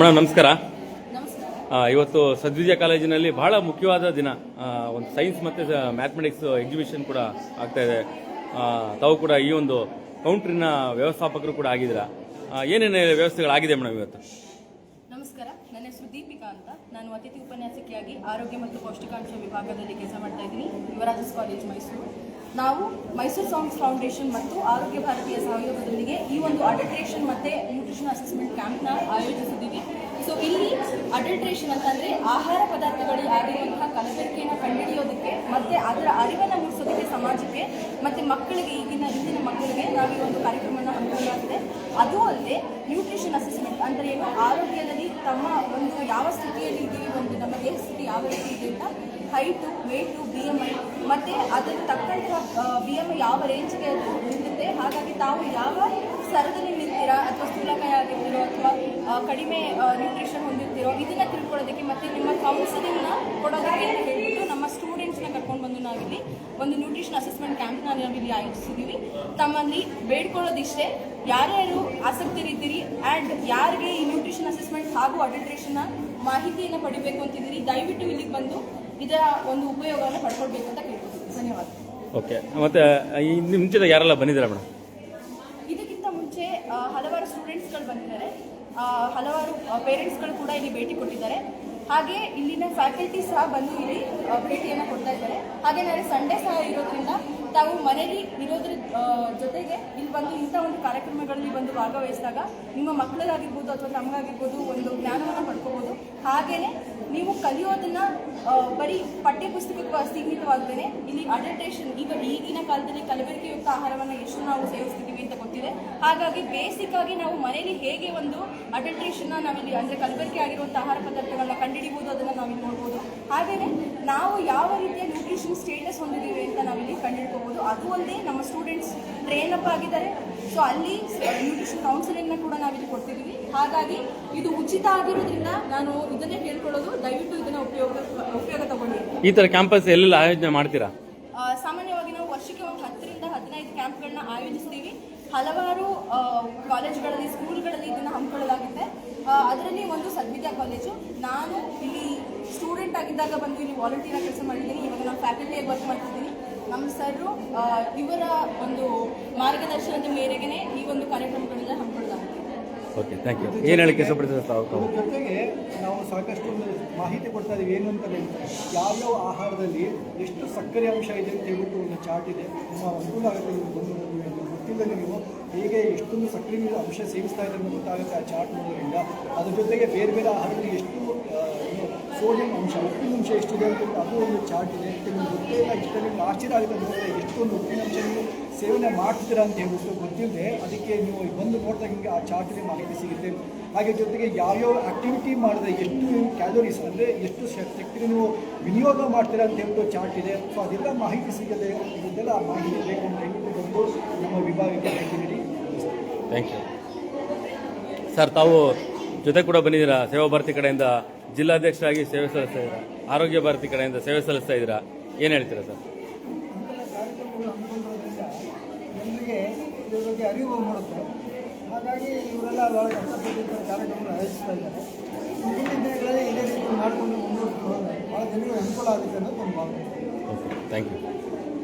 Madam ನಮಸ್ಕಾರ. ಇವತ್ತು ಸದ್ವಿಜಯ ಕಾಲೇಜಿನಲ್ಲಿ ಬಹಳ ಮುಖ್ಯವಾದ ದಿನ. ಒಂದು ಸೈನ್ಸ್ ಮತ್ತು ಮ್ಯಾಥಮೆಟಿಕ್ಸ್ ಎಕ್ಸಿಬಿಷನ್ ಕೂಡ ಆಗ್ತಾ ಇದೆ. ತಾವು ಕೂಡ ಈ ಒಂದು ಕೌಂಟ್ರಿನ ವ್ಯವಸ್ಥಾಪಕರು ಕೂಡ ಆಗಿದ್ದೀರಾ. ಏನೇನು ವ್ಯವಸ್ಥೆಗಳಾಗಿದೆ ಮೇಡಮ್ ಇವತ್ತು? ನಮಸ್ಕಾರ. ನನ್ನ ಹೆಸರು ದೀಪಿಕಾ ಅಂತ. ನಾನು ಅತಿಥಿ ಉಪನ್ಯಾಸಕಿಯಾಗಿ ಆರೋಗ್ಯ ಮತ್ತು ಪೌಷ್ಟಿಕಾಂಶ ವಿಭಾಗದಲ್ಲಿ ಕೆಲಸ ಮಾಡ್ತಾ ಇದ್ದೀನಿ. ಯುವರಾಜಸ್ ಕಾಲೇಜ್ ಮೈಸೂರು. ನಾವು ಮೈಸೂರು ಸಾಂಗ್ಸ್ ಫೌಂಡೇಶನ್ ಮತ್ತು ಆರೋಗ್ಯ ಭಾರತೀಯ ಸಹಯೋಗದೊಂದಿಗೆ ಈ ಒಂದು ಅಡಲ್ಟ್ರೇಷನ್ ಮತ್ತು ನ್ಯೂಟ್ರಿಷನ್ ಅಸೆಸ್ಮೆಂಟ್ ಕ್ಯಾಂಪ್ನ ಆಯೋಜಿಸಿದ್ದೀವಿ. ಸೊ ಇಲ್ಲಿ ಅಡಲ್ಟ್ರೇಷನ್ ಅಂತಂದರೆ ಆಹಾರ ಪದಾರ್ಥಗಳು ಆಗಿರುವಂತಹ ಕಲಬೆರಕೆಯನ್ನು ಕಂಡುಹಿಡಿಯೋದಕ್ಕೆ ಮತ್ತು ಅದರ ಅರಿವನ್ನು ಮೂಡಿಸೋದಕ್ಕೆ ಸಮಾಜಕ್ಕೆ ಮತ್ತು ಮಕ್ಕಳಿಗೆ, ಈಗಿನ ಇಂದಿನ ಮಕ್ಕಳಿಗೆ ನಾವು ಈ ಒಂದು ಕಾರ್ಯಕ್ರಮವನ್ನು ಹಮ್ಮಿಕೊಳ್ಳಲಾಗಿದೆ ಅದೂ ಅಲ್ಲದೆ ನ್ಯೂಟ್ರಿಷನ್ ಅಸೆಸ್ಮೆಂಟ್ ಅಂದರೆ ಏನು? ಆರೋಗ್ಯದಲ್ಲಿ ತಮ್ಮ ಒಂದು ಯಾವ ಸ್ಥಿತಿಯಲ್ಲಿ ಇದ್ದೀವಿ ಒಂದು ನಮ್ಮ ದೇಹ ಸ್ಥಿತಿ ಯಾವ ರೀತಿ ಇದೆ ಅಂತ height weight B M I ಮತ್ತು ಅದಕ್ಕೆ ತಕ್ಕಂತಹ ಬಿ ಎಂ ಐ ಯಾವ ರೇಂಜ್ಗೆ ಅದು ನಿಲ್ಲುತ್ತೆ ಹಾಗಾಗಿ ತಾವು ಯಾವ ಸರದಲ್ಲಿ ನಿಲ್ತೀರಾ ಅಥವಾ ಸ್ಥೂಲಕಾಯ ಆಗಿರ್ತೀರೋ ಅಥವಾ ಕಡಿಮೆ ನ್ಯೂಟ್ರಿಷನ್ ಹೊಂದಿರ್ತೀರೋ? ಇದನ್ನು ತಿಳ್ಕೊಳ್ಳೋದಕ್ಕೆ ಮತ್ತು ನಿಮ್ಮ ಕೌನ್ಸಿಲಿಂಗ್ನ ಕೊಡೋದಕ್ಕೆ ಅಂತ ಹೇಳ್ಬಿಟ್ಟು ನಮ್ಮ ಸ್ಟೂಡೆಂಟ್ಸ್ನ ಕರ್ಕೊಂಡು ಬಂದು ನಾವಿಲ್ಲಿ ಒಂದು ನ್ಯೂಟ್ರಿಷನ್ ಅಸೆಸ್ಮೆಂಟ್ ಕ್ಯಾಂಪ್ನ ನಾವಿಲ್ಲಿ ಆಯೋಜಿಸಿದ್ದೀವಿ ತಮ್ಮಲ್ಲಿ ಬೇಡ್ಕೊಳ್ಳೋದಿಷ್ಟೇ. ಯಾರ್ಯಾರು ಆಸಕ್ತಿರಿದ್ದೀರಿ ಆ್ಯಂಡ್ ಯಾರಿಗೆ ಈ ನ್ಯೂಟ್ರಿಷನ್ ಅಸೆಸ್ಮೆಂಟ್ ಹಾಗೂ ಅಡಿಟ್ರೇಷನ್ನ ಮಾಹಿತಿಯನ್ನು ಪಡಿಬೇಕು ಅಂತಿದ್ದೀರಿ, ದಯವಿಟ್ಟು ಇಲ್ಲಿಗೆ ಬಂದು ಇದರ ಒಂದು ಉಪಯೋಗವನ್ನು ಪಡ್ಕೊಳ್ಬೇಕು ಅಂತ ಕೇಳ್ಕೊತೀನಿ ಧನ್ಯವಾದ. ಓಕೆ. ಮತ್ತೆ ಮುಂಚೆ ಯಾರೆಲ್ಲ ಬಂದಿದ್ದಾರೆ ಮೇಡಮ್? ಇದಕ್ಕಿಂತ ಮುಂಚೆ ಹಲವಾರು ಸ್ಟೂಡೆಂಟ್ಸ್ಗಳು ಬಂದಿದ್ದಾರೆ. ಹಲವಾರು ಪೇರೆಂಟ್ಸ್ಗಳು ಕೂಡ ಇಲ್ಲಿ ಭೇಟಿ ಕೊಟ್ಟಿದ್ದಾರೆ. ಹಾಗೆ ಇಲ್ಲಿನ ಫ್ಯಾಕಲ್ಟಿ ಸಹ ಬಂದು ಇಲ್ಲಿ ಭೇಟಿಯನ್ನು ಕೊಡ್ತಾ ಇದ್ದಾರೆ. ಹಾಗೆ ನಾಳೆ ಸಂಡೇ ಸಹ ಇರೋದ್ರಿಂದ ತಾವು ಮನೆಯಲ್ಲಿ ಇರೋದ್ರ ಜೊತೆಗೆ ಇಲ್ಲಿ ಬಂದು ಇಂಥ ಒಂದು ಕಾರ್ಯಕ್ರಮಗಳಲ್ಲಿ ಬಂದು ಭಾಗವಹಿಸಿದಾಗ ನಿಮ್ಮ ಮಕ್ಕಳಿಗಾಗಿರ್ಬೋದು ಅಥವಾ ತಮಗಾಗಿರ್ಬೋದು ಒಂದು ಜ್ಞಾನವನ್ನು ಪಡ್ಕೋಬೋದು. ಹಾಗೆಯೇ ನೀವು ಕಲಿಯೋದನ್ನ ಬರೀ ಪಠ್ಯ ಪುಸ್ತಕಕ್ಕೆ ಇಲ್ಲಿ ಅಡಲ್ಟೇಷನ್ ಈಗ ಈಗಿನ ಕಾಲದಲ್ಲಿ ಕಲಬೆರಕೆಯುಕ್ತ ಆಹಾರವನ್ನು ಎಷ್ಟು ನಾವು ಸೇವಿಸ್ತಿದ್ದೀವಿ ಅಂತ ಹಾಗಾಗಿ ಬೇಸಿಕ್ ಆಗಿ ನಾವು ಮನೆಯಲ್ಲಿ ಹೇಗೆ ಒಂದು ಅಡಲ್ಟ್ರೇಷನ್ನ ನಾವಿಲ್ಲಿ ಅಂದರೆ ಕಲಬೆರಕೆ ಆಗಿರುವಂಥ ಆಹಾರ ಪದಾರ್ಥಗಳನ್ನ ಕಂಡುಹಿಡಿಬೋದು ಅದನ್ನು ನಾವಿಲ್ಲಿ ನೋಡ್ಬೋದು. ಹಾಗೆಯೇ ನಾವು ಯಾವ ರೀತಿಯ ನ್ಯೂಟ್ರಿಷನ್ ಸ್ಟೇಟಸ್ ಹೊಂದಿದ್ದೀವಿ ಅಂತ ನಾವಿಲ್ಲಿ ಕಂಡುಹಿಡ್ಕೋಬೋದು. ಅದು ಅಲ್ಲದೆ ನಮ್ಮ ಸ್ಟೂಡೆಂಟ್ಸ್ ಟ್ರೈನ್ ಅಪ್ ಆಗಿದ್ದಾರೆ. ಸೊ ಅಲ್ಲಿ ನ್ಯೂಟ್ರಿಷನ್ ಕೌನ್ಸಿಲಿಂಗ್ನ ಕೂಡ ನಾವಿಲ್ಲಿ ಕೊಡ್ತಿದ್ದೀವಿ. ಹಾಗಾಗಿ ಇದು ಉಚಿತ ಆಗಿರೋದ್ರಿಂದ ನಾನು ಇದನ್ನೇ ಹೇಳ್ಕೊಳ್ಳೋದು. ದಯವಿಟ್ಟು ಇದನ್ನ ಉಪಯೋಗ ಉಪಯೋಗ ತಗೊಂಡಿ ಈ ತರ ಕ್ಯಾಂಪಸ್ ಎಲ್ಲೆಲ್ಲ ಆಯೋಜನೆ ಮಾಡ್ತೀರಾ? ಸಾಮಾನ್ಯವಾಗಿ ನಾವು ವರ್ಷಕ್ಕೆ ಒಂದು ಹತ್ತರಿಂದ ಹದಿನೈದು ಕ್ಯಾಂಪ್ಗಳನ್ನ ಆಯೋಜಿಸ್ತೀವಿ. ಹಲವಾರು ಕಾಲೇಜುಗಳಲ್ಲಿ ಸ್ಕೂಲ್ಗಳಲ್ಲಿ ಇದನ್ನು ಹಮ್ಮಿಕೊಳ್ಳಲಾಗುತ್ತೆ. ಅದರಲ್ಲಿ ಒಂದು ಸದ್ವಿದ್ಯಾ ಕಾಲೇಜು. ನಾನು ಇಲ್ಲಿ ಸ್ಟೂಡೆಂಟ್ ಆಗಿದ್ದಾಗ ಬಂದು ಇಲ್ಲಿ ವಾಲಂಟಿಯರ್ ಕೆಲಸ ಮಾಡಿದ್ದೀನಿ. ಇವಾಗ ನಾನು ಫ್ಯಾಕಲ್ಟಿಯಾಗಿ ವರ್ಕ್ ಮಾಡ್ತಿದ್ದೀನಿ. ನಮ್ಮ ಸರ್ರು ಇವರ ಒಂದು ಮಾರ್ಗದರ್ಶನದ ಮೇರೆಗೆ ಈ ಒಂದು ಕಾರ್ಯಕ್ರಮಗಳನ್ನ ಹಮ್ಮಿಕೊಳ್ಳಲಾಗಿದೆ ಓಕೆ ಥ್ಯಾಂಕ್ ಯು ಏನು ಹೇಳಕ್ಕೆ ಜೊತೆಗೆ ನಾವು ಸಾಕಷ್ಟು ಒಂದು ಮಾಹಿತಿ ಕೊಡ್ತಾ ಇದ್ದೀವಿ. ಏನು ಅಂತ ಯಾವ್ಯಾವ ಆಹಾರದಲ್ಲಿ ಎಷ್ಟು ಸಕ್ಕರೆ ಅಂಶ ಇದೆ ಅಂತ ಹೇಳ್ಬಿಟ್ಟು ಒಂದು ಚಾರ್ಟ್ ಇದೆ. ತುಂಬ ಅನುಕೂಲ ಆಗುತ್ತೆ. ಗೊತ್ತಿಲ್ಲದೆ ನೀವು ಹೇಗೆ ಎಷ್ಟೊಂದು ಸಕ್ಕರೆ ಅಂಶ ಸೇವಿಸ್ತಾ ಇದ್ದಾರೆ ಗೊತ್ತಾಗುತ್ತೆ ಆ ಚಾರ್ಟ್ ನೋಡೋದ್ರಿಂದ. ಅದ್ರ ಜೊತೆಗೆ ಬೇರೆ ಬೇರೆ ಆಹಾರದಲ್ಲಿ ಎಷ್ಟು ಸೋಡಿಯಂ ಅಂಶ ಉಪ್ಪಿನ ಅಂಶ ಎಷ್ಟಿದೆ ಅಂತ ಅದು ಒಂದು ಚಾರ್ಟ್ ಇದೆ. ನಿಮ್ಗೆ ಗೊತ್ತೇ ಇಲ್ಲ ಇಷ್ಟ ನಿಮ್ಗೆ ಆಶ್ಚರ್ಯ ಆಗುತ್ತೆ ನೋಡಿದ್ರೆ ಎಷ್ಟೊಂದು ಉಪ್ಪಿನ ಅಂಶ ನೀವು ಸೇವನೆ ಮಾಡ್ತೀರಾ ಅಂತ ಹೇಳ್ಬಿಟ್ಟು ಗೊತ್ತಿಲ್ಲದೆ ಅದಕ್ಕೆ ನೀವು ಬಂದು ನೋಡಿದಾಗ ನಿಮಗೆ ಆ ಚಾರ್ಟ್ಗೆ ಮಾಹಿತಿ ಸಿಗುತ್ತೆ. ಹಾಗೆ ಜೊತೆಗೆ ಯಾವ್ಯಾವ ಆಕ್ಟಿವಿಟಿ ಮಾಡಿದ್ರೆ ಎಷ್ಟು ಕ್ಯಾಲೋರೀಸ್ ಅಂದರೆ ಎಷ್ಟು ಶಕ್ತಿ ನೀವು ವಿನಿಯೋಗ ಮಾಡ್ತೀರಾ ಅಂತ ಹೇಳ್ಬಿಟ್ಟು ಚಾರ್ಟ್ ಇದೆ. ಸೊ ಅದೆಲ್ಲ ಮಾಹಿತಿ ಸಿಗದೆ ಇದೆಲ್ಲ ಮಾಹಿತಿ ಬೇಕು ಅಂತ ಹೇಳ್ಬಿಟ್ಟು ಬಂದು ನಮ್ಮ ವಿಭಾಗಕ್ಕೆ ಭೇಟಿ ನೀಡಿ. ಥ್ಯಾಂಕ್ ಯು ಸರ್ ತಾವು ಜೊತೆ ಕೂಡ ಬಂದಿದ್ದೀರಾ? ಸೇವಾ ಭಾರತಿ ಕಡೆಯಿಂದ ಜಿಲ್ಲಾಧ್ಯಕ್ಷರಾಗಿ ಸೇವೆ ಸಲ್ಲಿಸ್ತಾ ಇದ್ದೀರಾ? ಆರೋಗ್ಯ ಭಾರತಿ ಕಡೆಯಿಂದ ಸೇವೆ ಸಲ್ಲಿಸ್ತಾ ಇದ್ದೀರಾ? ಏನು ಹೇಳ್ತೀರಾ ಸರ್? ಅರಿವು ಮೂಡುತ್ತೆ ಹಾಗಾಗಿ ಇವರೆಲ್ಲ ಭಾಳ ಕಷ್ಟಪಟ್ಟಿದ್ದ ಕಾರ್ಯಕ್ರಮಗಳು ಆಯೋಜಿಸ್ತಾ ಇದ್ದಾರೆ. ಮುಂದಿನ ದಿನಗಳಲ್ಲಿ ಇದೇ ರೀತಿ ಮಾಡಿಕೊಂಡು ಮುಂದುವರಿಸ್ಕೊಂಡು ಭಾಳ ಜನರಿಗೆ ಅನುಕೂಲ ಆಗುತ್ತೆ ಅನ್ನೋದು ನಮ್ಮ ಭಾವನೆ. Okay thank you